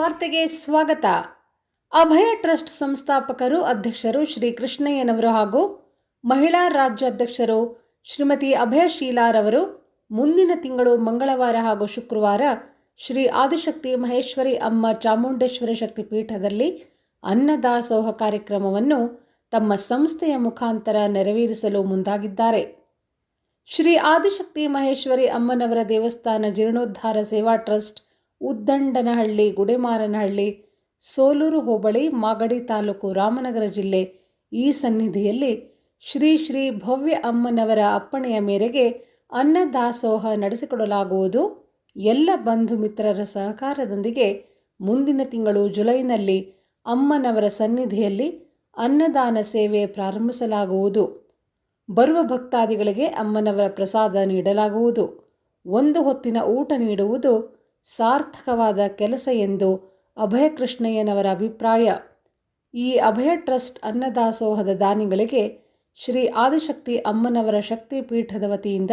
ವಾರ್ತೆಗೆ ಸ್ವಾಗತ. ಅಭಯ ಟ್ರಸ್ಟ್ ಸಂಸ್ಥಾಪಕರು ಅಧ್ಯಕ್ಷರು ಶ್ರೀ ಕೃಷ್ಣಯ್ಯನವರು ಹಾಗೂ ಮಹಿಳಾ ರಾಜ್ಯಾಧ್ಯಕ್ಷರು ಶ್ರೀಮತಿ ಅಭಯಶೀಲಾರವರು ಮುಂದಿನ ತಿಂಗಳು ಮಂಗಳವಾರ ಹಾಗೂ ಶುಕ್ರವಾರ ಶ್ರೀ ಆದಿಶಕ್ತಿ ಮಹೇಶ್ವರಿ ಅಮ್ಮ ಚಾಮುಂಡೇಶ್ವರಿ ಶಕ್ತಿ ಪೀಠದಲ್ಲಿ ಅನ್ನದಾಸೋಹ ಕಾರ್ಯಕ್ರಮವನ್ನು ತಮ್ಮ ಸಂಸ್ಥೆಯ ಮುಖಾಂತರ ನೆರವೇರಿಸಲು ಮುಂದಾಗಿದ್ದಾರೆ. ಶ್ರೀ ಆದಿಶಕ್ತಿ ಮಹೇಶ್ವರಿ ಅಮ್ಮನವರ ದೇವಸ್ಥಾನ ಜೀರ್ಣೋದ್ಧಾರ ಸೇವಾ ಟ್ರಸ್ಟ್ ಉದ್ದಂಡನಹಳ್ಳಿ, ಗುಡೆಮಾರನಹಳ್ಳಿ, ಸೋಲೂರು ಹೋಬಳಿ, ಮಾಗಡಿ ತಾಲೂಕು ರಾಮನಗರ ಜಿಲ್ಲೆ ಈ ಸನ್ನಿಧಿಯಲ್ಲಿ ಶ್ರೀ ಶ್ರೀ ಭವ್ಯ ಅಮ್ಮನವರ ಅಪ್ಪಣೆಯ ಮೇರೆಗೆ ಅನ್ನದಾಸೋಹ ನಡೆಸಿಕೊಡಲಾಗುವುದು. ಎಲ್ಲ ಬಂಧು ಮಿತ್ರರ ಸಹಕಾರದೊಂದಿಗೆ ಮುಂದಿನ ತಿಂಗಳು ಜುಲೈನಲ್ಲಿ ಅಮ್ಮನವರ ಸನ್ನಿಧಿಯಲ್ಲಿ ಅನ್ನದಾನ ಸೇವೆ ಪ್ರಾರಂಭಿಸಲಾಗುವುದು. ಬರುವ ಭಕ್ತಾದಿಗಳಿಗೆ ಅಮ್ಮನವರ ಪ್ರಸಾದ ನೀಡಲಾಗುವುದು. ಒಂದು ಹೊತ್ತಿನ ಊಟ ನೀಡುವುದು ಸಾರ್ಥಕವಾದ ಕೆಲಸ ಎಂದು ಅಭಯ ಕೃಷ್ಣಯ್ಯನವರ ಅಭಿಪ್ರಾಯ. ಈ ಅಭಯ ಟ್ರಸ್ಟ್ ಅನ್ನದಾಸೋಹದ ದಾನಿಗಳಿಗೆ ಶ್ರೀ ಆದಿಶಕ್ತಿ ಅಮ್ಮನವರ ಶಕ್ತಿ ಪೀಠದ ವತಿಯಿಂದ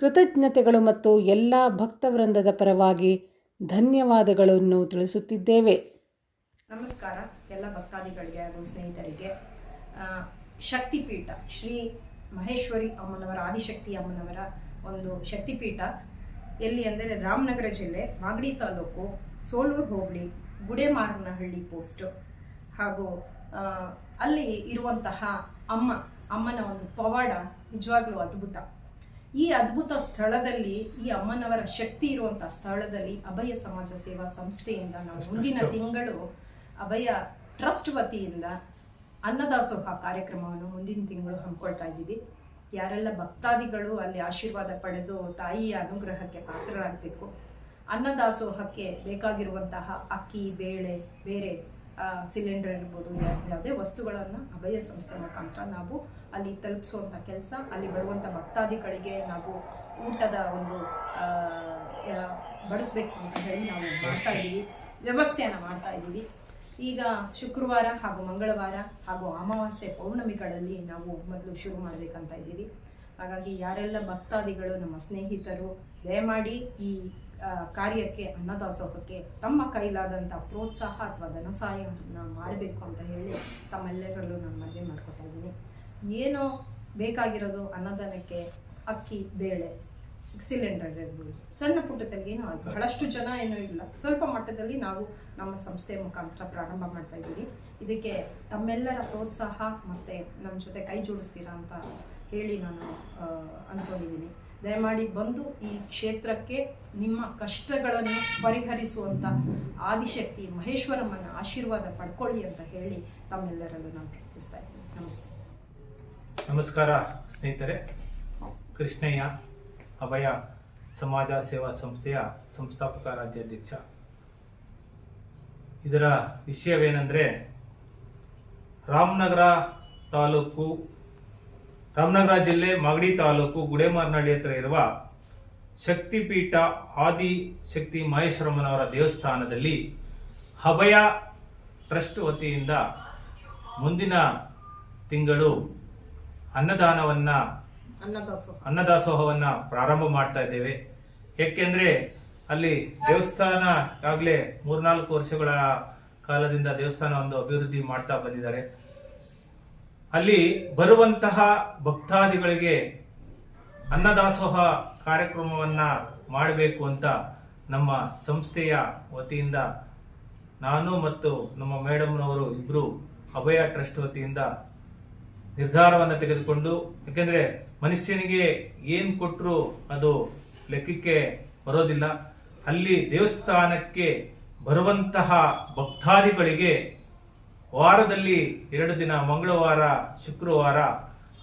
ಕೃತಜ್ಞತೆಗಳು ಮತ್ತು ಎಲ್ಲ ಭಕ್ತವೃಂದದ ಪರವಾಗಿ ಧನ್ಯವಾದಗಳನ್ನು ತಿಳಿಸುತ್ತಿದ್ದೇವೆ. ನಮಸ್ಕಾರ, ಎಲ್ಲ ಭಕ್ತಾದಿಗಳಿಗೆ ಹಾಗೂ ಸ್ನೇಹಿತರಿಗೆ. ಶಕ್ತಿಪೀಠ, ಶ್ರೀ ಮಹೇಶ್ವರಿ ಅಮ್ಮನವರ, ಆದಿಶಕ್ತಿ ಅಮ್ಮನವರ ಒಂದು ಶಕ್ತಿಪೀಠ ಎಲ್ಲಿ ಅಂದರೆ ರಾಮನಗರ ಜಿಲ್ಲೆ ಮಾಗಡಿ ತಾಲೂಕು ಸೋಲೂರು ಹೋಬಳಿ ಗುಡೆಮಾರನಹಳ್ಳಿ ಪೋಸ್ಟು. ಹಾಗೂ ಅಲ್ಲಿ ಇರುವಂತಹ ಅಮ್ಮ ಅಮ್ಮನ ಒಂದು ಪವಾಡ ನಿಜವಾಗ್ಲೂ ಅದ್ಭುತ. ಈ ಅದ್ಭುತ ಸ್ಥಳದಲ್ಲಿ ಈ ಅಮ್ಮನವರ ಶಕ್ತಿ ಇರುವಂತಹ ಸ್ಥಳದಲ್ಲಿ ಅಭಯ ಸಮಾಜ ಸೇವಾ ಸಂಸ್ಥೆಯಿಂದ ನಾವು ಮುಂದಿನ ತಿಂಗಳು ಅಭಯ ಟ್ರಸ್ಟ್ ವತಿಯಿಂದ ಅನ್ನದಾಸೋಹ ಕಾರ್ಯಕ್ರಮವನ್ನು ಮುಂದಿನ ತಿಂಗಳು ಹಮ್ಮಿಕೊಳ್ತಾ ಇದ್ದೀವಿ. ಯಾರೆಲ್ಲ ಭಕ್ತಾದಿಗಳು ಅಲ್ಲಿ ಆಶೀರ್ವಾದ ಪಡೆದು ತಾಯಿಯ ಅನುಗ್ರಹಕ್ಕೆ ಪಾತ್ರರಾಗಬೇಕು. ಅನ್ನದಾಸೋಹಕ್ಕೆ ಬೇಕಾಗಿರುವಂತಹ ಅಕ್ಕಿ ಬೇಳೆ ಬೇರೆ ಸಿಲಿಂಡರ್ ಇರ್ಬೋದು ಯಾವುದೇ ವಸ್ತುಗಳನ್ನು ಅಭಯ ಸಂಸ್ಥೆ ಮುಖಾಂತರ ನಾವು ಅಲ್ಲಿ ತಲುಪಿಸುವಂಥ ಕೆಲಸ ಅಲ್ಲಿ ಬರುವಂಥ ಭಕ್ತಾದಿಗಳಿಗೆ ನಾವು ಊಟದ ಒಂದು ಬಡಿಸ್ಬೇಕು ಅಂತ ಹೇಳಿ ನಾವು ಮಾಡ್ತಾ ಇದ್ದೀವಿ. ವ್ಯವಸ್ಥೆಯನ್ನು ಮಾಡ್ತಾ ಇದ್ದೀವಿ. ಈಗ ಶುಕ್ರವಾರ ಹಾಗೂ ಮಂಗಳವಾರ ಹಾಗೂ ಅಮಾವಾಸ್ಯೆ ಪೌರ್ಣಮಿಗಳಲ್ಲಿ ನಾವು ಮೊದಲು ಶುರು ಮಾಡಬೇಕಂತ ಇದ್ದೀವಿ. ಹಾಗಾಗಿ ಯಾರೆಲ್ಲ ಭಕ್ತಾದಿಗಳು, ನಮ್ಮ ಸ್ನೇಹಿತರು, ದಯಮಾಡಿ ಈ ಕಾರ್ಯಕ್ಕೆ, ಅನ್ನದಾಸೋಹಕ್ಕೆ ತಮ್ಮ ಕೈಲಾದಂಥ ಪ್ರೋತ್ಸಾಹ ಅಥವಾ ಧನ ಸಹಾಯವನ್ನು ಮಾಡಬೇಕು ಅಂತ ಹೇಳಿ ತಮ್ಮೆಲ್ಲರಲ್ಲೂ ನಾನು ಮನವಿ ಮಾಡ್ಕೊತಾ ಇದ್ದೀನಿ. ಏನೋ ಬೇಕಾಗಿರೋದು ಅನ್ನದಾನಕ್ಕೆ ಅಕ್ಕಿ, ಬೇಳೆ ಸಿಲಿಂಡರ್ ಇರ್ಬೋದು. ಸಣ್ಣ ಪುಟ್ಟದಲ್ಲಿ ಏನೋ ಬಹಳಷ್ಟು ಜನ ಏನೂ ಇಲ್ಲ. ಸ್ವಲ್ಪ ಮಟ್ಟದಲ್ಲಿ ನಾವು ನಮ್ಮ ಸಂಸ್ಥೆಯ ಮುಖಾಂತರ ಪ್ರಾರಂಭ ಮಾಡ್ತಾ ಇದ್ದೀವಿ. ಇದಕ್ಕೆ ತಮ್ಮೆಲ್ಲರ ಪ್ರೋತ್ಸಾಹ ಮತ್ತು ನಮ್ಮ ಜೊತೆ ಕೈ ಜೋಡಿಸ್ತೀರಾ ಅಂತ ಹೇಳಿ ನಾನು ಅಂದ್ಕೊಂಡಿದ್ದೀನಿ ದಯಮಾಡಿ ಬಂದು ಈ ಕ್ಷೇತ್ರಕ್ಕೆ ನಿಮ್ಮ ಕಷ್ಟಗಳನ್ನು ಪರಿಹರಿಸುವಂಥ ಆದಿಶಕ್ತಿ ಮಹೇಶ್ವರಮ್ಮನ ಆಶೀರ್ವಾದ ಪಡ್ಕೊಳ್ಳಿ ಅಂತ ಹೇಳಿ ತಮ್ಮೆಲ್ಲರಲ್ಲೂ ನಾನು ಪ್ರಾರ್ಥಿಸ್ತಾ ಇದ್ದೀನಿ. ನಮಸ್ತೆ. ನಮಸ್ಕಾರ ಸ್ನೇಹಿತರೆ. ಕೃಷ್ಣಯ್ಯ ಅಭಯ ಸಮಾಜ ಸೇವಾ ಸಂಸ್ಥೆಯ ಸಂಸ್ಥಾಪಕ ರಾಜ್ಯಾಧ್ಯಕ್ಷ. ಇದರ ವಿಷಯವೇನೆಂದರೆ ರಾಮನಗರ ತಾಲೂಕು, ರಾಮನಗರ ಜಿಲ್ಲೆ ಮಾಗಡಿ ತಾಲೂಕು ಗುಡೆಮಾರನಹಳ್ಳಿ ಹತ್ರ ಇರುವ ಶಕ್ತಿಪೀಠ ಆದಿ ಶಕ್ತಿ ಮಹೇಶ್ವರಮ್ಮನವರ ದೇವಸ್ಥಾನದಲ್ಲಿ ಅಭಯ ಟ್ರಸ್ಟ್ ವತಿಯಿಂದ ಮುಂದಿನ ತಿಂಗಳು ಅನ್ನದಾನವನ್ನ ಅನ್ನದಾಸೋಹವನ್ನ ಪ್ರಾರಂಭ ಮಾಡ್ತಾ ಇದ್ದೇವೆ. ಏಕೆಂದ್ರೆ ಅಲ್ಲಿ ದೇವಸ್ಥಾನ ಆಗ್ಲೇ ಮೂರ್ನಾಲ್ಕು ವರ್ಷಗಳ ಕಾಲದಿಂದ ದೇವಸ್ಥಾನ ಒಂದು ಅಭಿವೃದ್ಧಿ ಮಾಡ್ತಾ ಬಂದಿದ್ದಾರೆ. ಅಲ್ಲಿ ಬರುವಂತಹ ಭಕ್ತಾದಿಗಳಿಗೆ ಅನ್ನದಾಸೋಹ ಕಾರ್ಯಕ್ರಮವನ್ನ ಮಾಡಬೇಕು ಅಂತ ನಮ್ಮ ಸಂಸ್ಥೆಯ ವತಿಯಿಂದ ನಾನು ಮತ್ತು ನಮ್ಮ ಮೇಡಮ್ನವರು ಇಬ್ರು ಅಭಯ ಟ್ರಸ್ಟ್ ವತಿಯಿಂದ ನಿರ್ಧಾರವನ್ನು ತೆಗೆದುಕೊಂಡು, ಯಾಕೆಂದರೆ ಮನುಷ್ಯನಿಗೆ ಏನು ಕೊಟ್ಟರು ಅದು ಲೆಕ್ಕಕ್ಕೆ ಬರೋದಿಲ್ಲ. ಅಲ್ಲಿ ದೇವಸ್ಥಾನಕ್ಕೆ ಬರುವಂತಹ ಭಕ್ತಾದಿಗಳಿಗೆ ವಾರದಲ್ಲಿ ಎರಡು ದಿನ, ಮಂಗಳವಾರ, ಶುಕ್ರವಾರ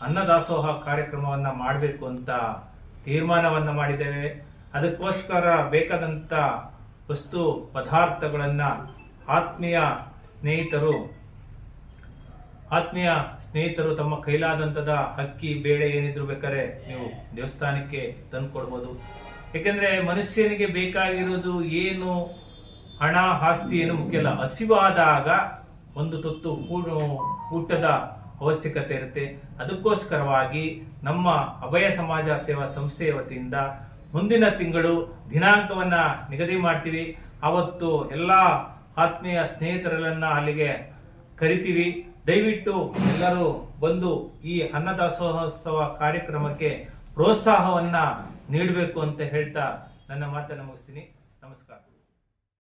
ಅನ್ನದಾಸೋಹ ಕಾರ್ಯಕ್ರಮವನ್ನ ಮಾಡಬೇಕು ಅಂತ ತೀರ್ಮಾನವನ್ನು ಮಾಡಿದ್ದೇವೆ. ಅದಕ್ಕೋಸ್ಕರ ಬೇಕಾದಂತ ವಸ್ತು, ಪದಾರ್ಥಗಳನ್ನ ಆತ್ಮೀಯ ಸ್ನೇಹಿತರು ಆತ್ಮೀಯ ಸ್ನೇಹಿತರು, ತಮ್ಮ ಕೈಲಾದಂಥದ ಅಕ್ಕಿ ಬೇಳೆ ಏನಿದ್ರು ಬೇಕಾದ್ರೆ ನೀವು ದೇವಸ್ಥಾನಕ್ಕೆ ತಂದು ಕೊಡ್ಬೋದು ಯಾಕೆಂದ್ರೆ ಮನುಷ್ಯನಿಗೆ ಬೇಕಾಗಿರೋದು ಏನು? ಹಣ, ಆಸ್ತಿ ಏನು ಮುಖ್ಯ ಅಲ್ಲ ಹಸಿವಾದಾಗ ಒಂದು ತುತ್ತು ಊಟದ ಅವಶ್ಯಕತೆ ಇರುತ್ತೆ. ಅದಕ್ಕೋಸ್ಕರವಾಗಿ ನಮ್ಮ ಅಭಯ ಸಮಾಜ ಸೇವಾ ಸಂಸ್ಥೆಯ ವತಿಯಿಂದ ಮುಂದಿನ ತಿಂಗಳು ದಿನಾಂಕವನ್ನ ನಿಗದಿ ಮಾಡ್ತೀವಿ. ಅವತ್ತು ಎಲ್ಲ ಆತ್ಮೀಯ ಸ್ನೇಹಿತರೆಲ್ಲನ್ನ ಅಲ್ಲಿಗೆ ಕರಿತೀವಿ. ದಯವಿಟ್ಟು ಎಲ್ಲರೂ ಬಂದು ಈ ಅನ್ನದಾಸೋತ್ಸವ ಕಾರ್ಯಕ್ರಮಕ್ಕೆ ಪ್ರೋತ್ಸಾಹವನ್ನು ನೀಡಬೇಕು ಅಂತ ಹೇಳ್ತಾ ನನ್ನ ಮಾತನ್ನು ಮುಗಿಸ್ತೀನಿ. ನಮಸ್ಕಾರ.